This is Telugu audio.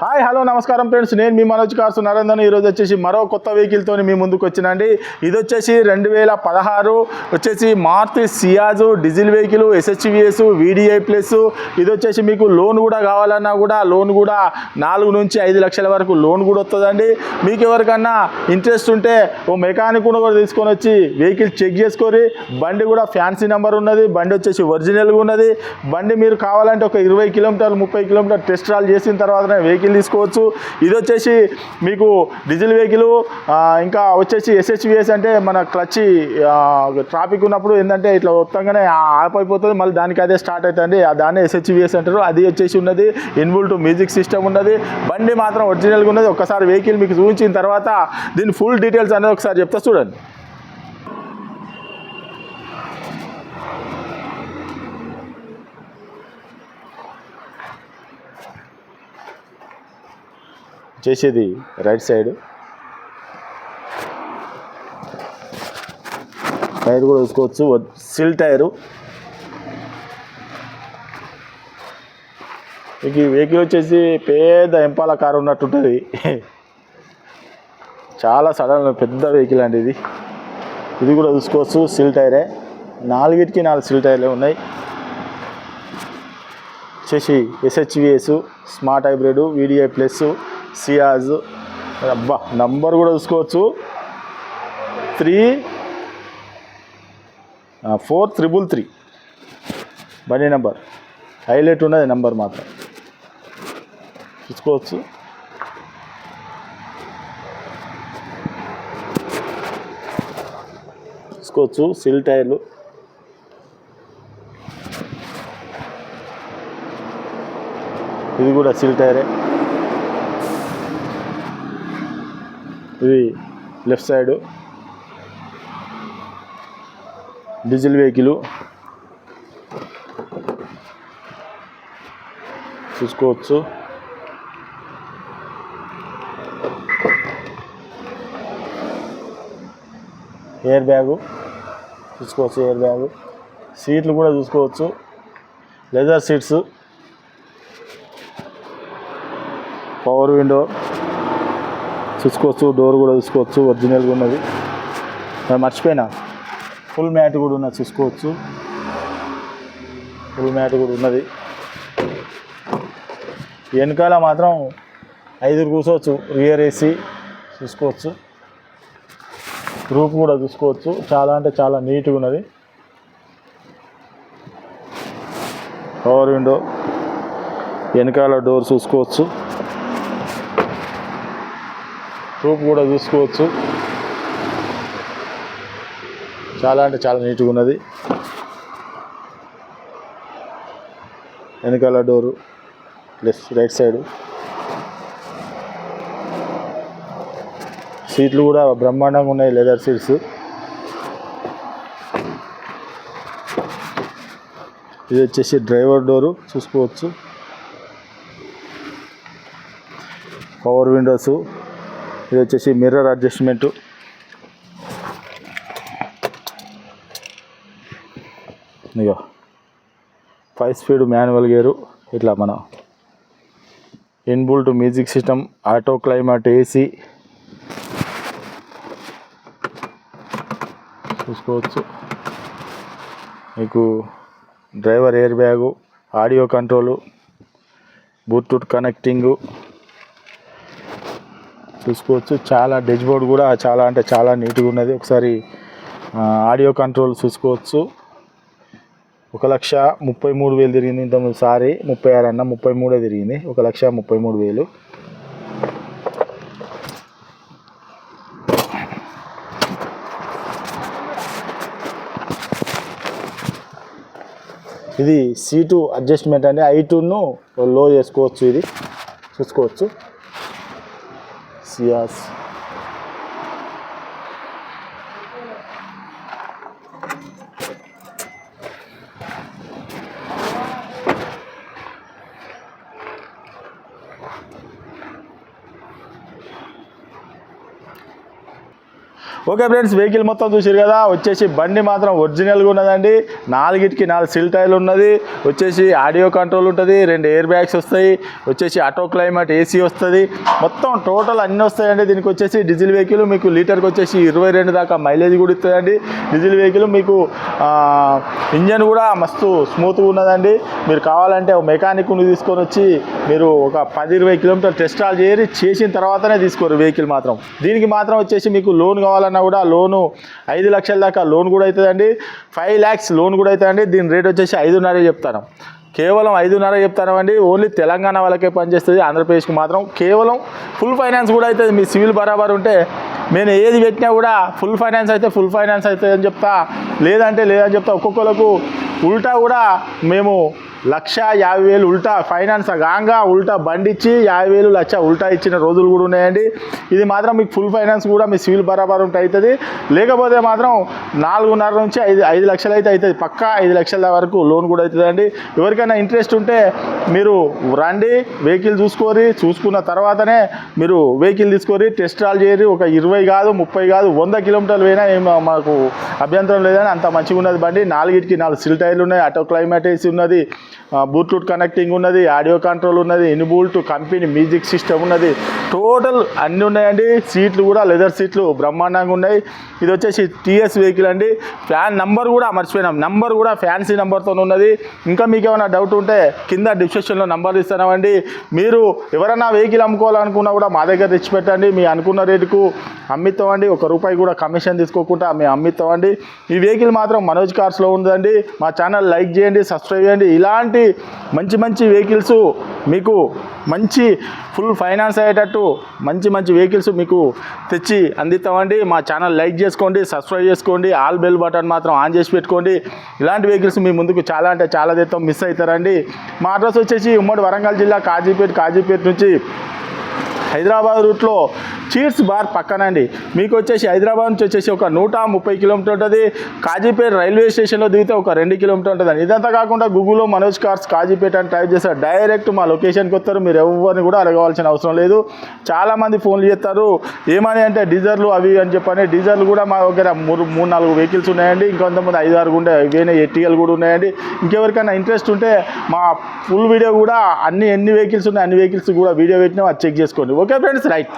హాయ్ హలో నమస్కారం ఫ్రెండ్స్. నేను మీ మనోజ్ కార్సు నరేందర్ ఈరోజు వచ్చేసి మరో కొత్త వెహికల్తో మీ ముందుకు వచ్చినండి. ఇది వచ్చేసి రెండు వేల పదహారు వచ్చేసి Maruti Ciaz diesel vehicle SHVS VDI plus. ఇది వచ్చేసి మీకు లోన్ కూడా కావాలన్నా కూడా లోన్ కూడా నాలుగు నుంచి ఐదు లక్షల వరకు లోన్ కూడా వస్తుందండి. మీకు ఎవరికన్నా ఇంట్రెస్ట్ ఉంటే ఓ మెకానిక్ కూడా తీసుకొని వచ్చి వెహికల్ చెక్ చేసుకొని బండి కూడా ఫ్యాన్సీ నెంబర్ ఉన్నది. బండి వచ్చేసి ఒరిజినల్గా ఉన్నది. బండి మీరు కావాలంటే ఒక ఇరవై కిలోమీటర్లు ముప్పై కిలోమీటర్ టెస్ట్ రాల్ చేసిన తర్వాతనే వెహికల్ తీసుకోవచ్చు. ఇది వచ్చేసి మీకు డీజిల్ వెహికల్ ఇంకా వచ్చేసి ఎస్హెచ్విఎస్ అంటే మన క్లచ్ ట్రాఫిక్ ఉన్నప్పుడు ఏంటంటే ఇట్లా మొత్తంగానే ఆపైపోతుంది మళ్ళీ దానికి అదే స్టార్ట్ అవుతుంది దాన్ని ఎస్హెచ్విఎస్ అంటారు. అది వచ్చేసి ఉన్నది. ఇన్బుల్ టు మ్యూజిక్ సిస్టమ్ ఉన్నది. బండి మాత్రం ఒరిజినల్గా ఉన్నది. ఒకసారి వెహికల్ మీకు చూపించిన తర్వాత దీని ఫుల్ డీటెయిల్స్ అనేది ఒకసారి చెప్తా చూడండి. చేసేది రైట్ సైడ్. టైర్ కూడా చూసుకోవచ్చు సిల్ టైరు. మీకు ఈ వెహికల్ వచ్చేసి పెద్ద ఎంపాల కారు ఉన్నట్టుంటుంది చాలా సడన్ పెద్ద వెహికల్ అండి ఇది. ఇది కూడా చూసుకోవచ్చు. సిల్ టైరే. నాలుగిటికి నాలుగు సిల్ టైర్లే ఉన్నాయి. వచ్చేసి SHVS smart hybrid VDI plus Ciaz. అబ్బా నంబర్ కూడా చూసుకోవచ్చు. త్రీ. Four triple three. బండి నెంబర్. హైలైట్ ఉన్నది నెంబర్ మాత్రం. చూసుకోవచ్చు. చూసుకోవచ్చు సిల్ టైర్లు. ఇది కూడా సిల్ టైరే. ఇది లెఫ్ట్ సైడ్. Diesel vehicle. చూసుకోవచ్చు. Air bag. చూసుకోవచ్చు ఎయిర్ బ్యాగు. సీట్లు కూడా చూసుకోవచ్చు. Leather seats. Power window. చూసుకోవచ్చు డోర్ కూడా చూసుకోవచ్చు ఒరిజినల్గా ఉన్నది. మర్చిపోయినా. ఫుల్ మ్యాట్ కూడా ఉన్నది చూసుకోవచ్చు. ఫుల్ మ్యాట్ కూడా ఉన్నది. వెనకాల మాత్రం ఐదుగురు కూర్చోవచ్చు రియర్ ఏసీ చూసుకోవచ్చు. రూప్ కూడా చూసుకోవచ్చు. చాలా అంటే చాలా నీట్గా ఉన్నది. పవర్ విండో వెనకాల డోర్ చూసుకోవచ్చు. రూప్ కూడా చూసుకోవచ్చు. చాలా అంటే చాలా నీట్గా ఉన్నది. వెనకాల డోరు లెఫ్ట్ రైట్ సైడు. సీట్లు కూడా బ్రహ్మాండంగా ఉన్నాయి లెదర్ సీట్స్. ఇది వచ్చేసి డ్రైవర్ డోరు చూసుకోవచ్చు. Power windows. ఇది వచ్చేసి మిర్రర్ అడ్జస్ట్మెంట్ ఇగో ఫైవ్ స్పీడ్ మాన్యువల్ గేరు ఇట్లా మన inbuilt music system auto climate AC చూసుకోవచ్చు. మీకు driver air bag audio control Bluetooth connecting చూసుకోవచ్చు. చాలా డెజ్ బోర్డ్ కూడా చాలా అంటే చాలా నీట్గా ఉన్నది. ఒకసారి ఆడియో కంట్రోల్ చూసుకోవచ్చు. ఒక లక్ష ముప్పై మూడు వేలు తిరిగింది ఇంతకుముందు సారి. ముప్పై ఆరు అన్న ముప్పై మూడే తిరిగింది. ఒక లక్ష ముప్పై మూడు వేలు. ఇది సీటు అడ్జస్ట్మెంట్ అండి. ఐ టూను లో చేసుకోవచ్చు ఇది. చూసుకోవచ్చు. siyas. ఓకే ఫ్రెండ్స్ వెహికల్ మొత్తం చూసారు కదా. వచ్చేసి బండి మాత్రం ఒరిజినల్గా ఉన్నదండి. నాలుగిటికి నాలుగు సిల్ టైర్లు ఉన్నది. వచ్చేసి ఆడియో కంట్రోల్ ఉంటుంది. రెండు ఎయిర్ బ్యాగ్స్ వస్తాయి. వచ్చేసి ఆటో క్లైమేట్ ఏసీ వస్తుంది. మొత్తం టోటల్ అన్నీ వస్తాయండి. దీనికి వచ్చేసి డీజిల్ వెహికల్ మీకు లీటర్కి వచ్చేసి ఇరవై రెండు దాకా మైలేజ్ కూడా ఇస్తుందండి. డీజిల్ వెహికల్ మీకు ఇంజన్ కూడా మస్తు స్మూత్గా ఉన్నదండి. మీరు కావాలంటే ఒక మెకానిక్ని తీసుకొని వచ్చి మీరు ఒక పది ఇరవై కిలోమీటర్ టెస్ట్ ఆల్ చేరి చేసిన తర్వాతనే తీసుకోరు వెహికల్ మాత్రం. దీనికి మాత్రం వచ్చేసి మీకు లోన్ కావాలన్న కూడా లోను ఐదు లక్షల దాకా లోన్ కూడా అవుతుందండి ఫైవ్ ల్యాక్స్ లోన్ కూడా అవుతుందండి దీని రేట్ వచ్చేసి ఐదున్నర చెప్తాను. కేవలం ఐదున్నర చెప్తానండి ఓన్లీ తెలంగాణ వాళ్ళకే పనిచేస్తుంది ఆంధ్రప్రదేశ్కి మాత్రం. కేవలం ఫుల్ ఫైనాన్స్ కూడా అవుతుంది మీ సివిల్ బరాబర్ ఉంటే నేను ఏది పెట్టినా కూడా ఫుల్ ఫైనాన్స్ అయితే ఫుల్ ఫైనాన్స్ అవుతుంది అని చెప్తా. లేదంటే లేదని చెప్తా. ఒక్కొక్కరికి ఉల్టా కూడా మేము లక్ష యాభై వేలు ఉల్టా ఫైనాన్స్ గాంగా ఉల్టా బండి ఇచ్చి యాభై వేలు లక్ష ఉల్టా ఇచ్చిన రోజులు కూడా ఉన్నాయండి. ఇది మాత్రం మీకు ఫుల్ ఫైనాన్స్ కూడా మీ సివిల్ బరాబర్ ఉంటే అవుతుంది లేకపోతే మాత్రం నాలుగున్నర నుంచి ఐదు ఐదు లక్షలు అయితే అవుతుంది పక్కా ఐదు లక్షల వరకు లోన్ కూడా అవుతుందండి ఎవరికైనా ఇంట్రెస్ట్ ఉంటే మీరు రండి వెహికల్ చూసుకోరి చూసుకున్న తర్వాతనే మీరు వెహికల్ తీసుకొని టెస్ట్ రాల్ చేయరు. ఒక ఇరవై కాదు ముప్పై కాదు వంద కిలోమీటర్లు పోయినా ఏం మాకు అభ్యంతరం లేదని అంత మంచిగా ఉన్నది బండి. నాలుగిటికి నాలుగు సిల్ టైర్లు ఉన్నాయి ఆటో క్లైమేట్ ఉన్నది. బ్లూటూత్ కనెక్టింగ్ ఉన్నది ఆడియో కంట్రోల్ ఉన్నది ఇన్బూల్ట్ కంపెనీ మ్యూజిక్ సిస్టమ్ ఉన్నది. టోటల్ అన్నీ ఉన్నాయండి. సీట్లు కూడా లెదర్ సీట్లు బ్రహ్మాండంగా ఉన్నాయి. ఇది వచ్చేసి టీఎస్ వెహికల్ అండి. ఫ్యాన్ నంబర్ కూడా మర్చిపోయినాం. నంబర్ కూడా ఫ్యాన్సీ నెంబర్తో ఉన్నది. ఇంకా మీకు ఏమైనా డౌట్ ఉంటే కింద డిస్క్రిప్షన్లో నంబర్ ఇస్తున్నామండి మీరు ఎవరైనా వెహికల్ అమ్ముకోవాలనుకున్నా కూడా మా దగ్గర తెచ్చి పెట్టండి. మీ అనుకున్న రేటుకు అమ్మిస్తామండి. ఒక రూపాయి కూడా కమిషన్ తీసుకోకుండా మేము అమ్మిస్తామండి. ఈ వెహికల్ మాత్రం మనోజ్ కార్స్లో ఉందండి. మా ఛానల్ లైక్ చేయండి సబ్స్క్రైబ్ చేయండి. ఇలా ఇలాంటి మంచి మంచి వెహికల్స్ మీకు మంచి ఫుల్ ఫైనాన్స్ అయ్యేటట్టు మంచి మంచి వెహికల్స్ మీకు తెచ్చి అందిస్తామండి. మా ఛానల్ లైక్ చేసుకోండి సబ్స్క్రైబ్ చేసుకోండి ఆల్ బెల్ బటన్ మాత్రం ఆన్ చేసి పెట్టుకోండి. ఇలాంటి వెహికల్స్ మీ ముందుకు చాలా అంటే చాలా తెస్తాం మిస్ అవుతారండి. మా అడ్రస్ వచ్చేసి ఉమ్మడి వరంగల్ జిల్లా కాజీపేట కాజీపేట నుంచి హైదరాబాద్ రూట్లో చీర్స్ బార్ పక్కనండి. మీకు వచ్చేసి హైదరాబాద్ నుంచి వచ్చేసి ఒక నూట ముప్పై కిలోమీటర్ ఉంటుంది. కాజీపేట రైల్వే స్టేషన్లో దిగితే ఒక రెండు కిలోమీటర్ ఉంటుంది ఇదంతా కాకుండా గూగుల్లో మనోజ్ కార్స్ కాజీపేట అని టైప్ చేస్తారు డైరెక్ట్ మా లొకేషన్కి వస్తారు. మీరు ఎవరిని కూడా అడగవలసిన అవసరం లేదు. చాలామంది ఫోన్లు చేస్తారు. ఏమని అంటే డీజర్లు అవి అని చెప్పని. డీజర్లు కూడా మా దగ్గర మూడు మూడు నాలుగు వెహికల్స్ ఉన్నాయండి. ఇంకొంతమంది ఐదు ఆరు ఉండే ఇవేనే ఎట్టిఎల్ కూడా ఉన్నాయండి. ఇంకెవరికైనా ఇంట్రెస్ట్ ఉంటే మా ఫుల్ వీడియో కూడా అన్ని ఎన్ని వెహికల్స్ ఉన్నాయి అన్ని వెహికల్స్ కూడా వీడియో పెట్టినా అది చెక్ చేసుకోండి. Okay friends right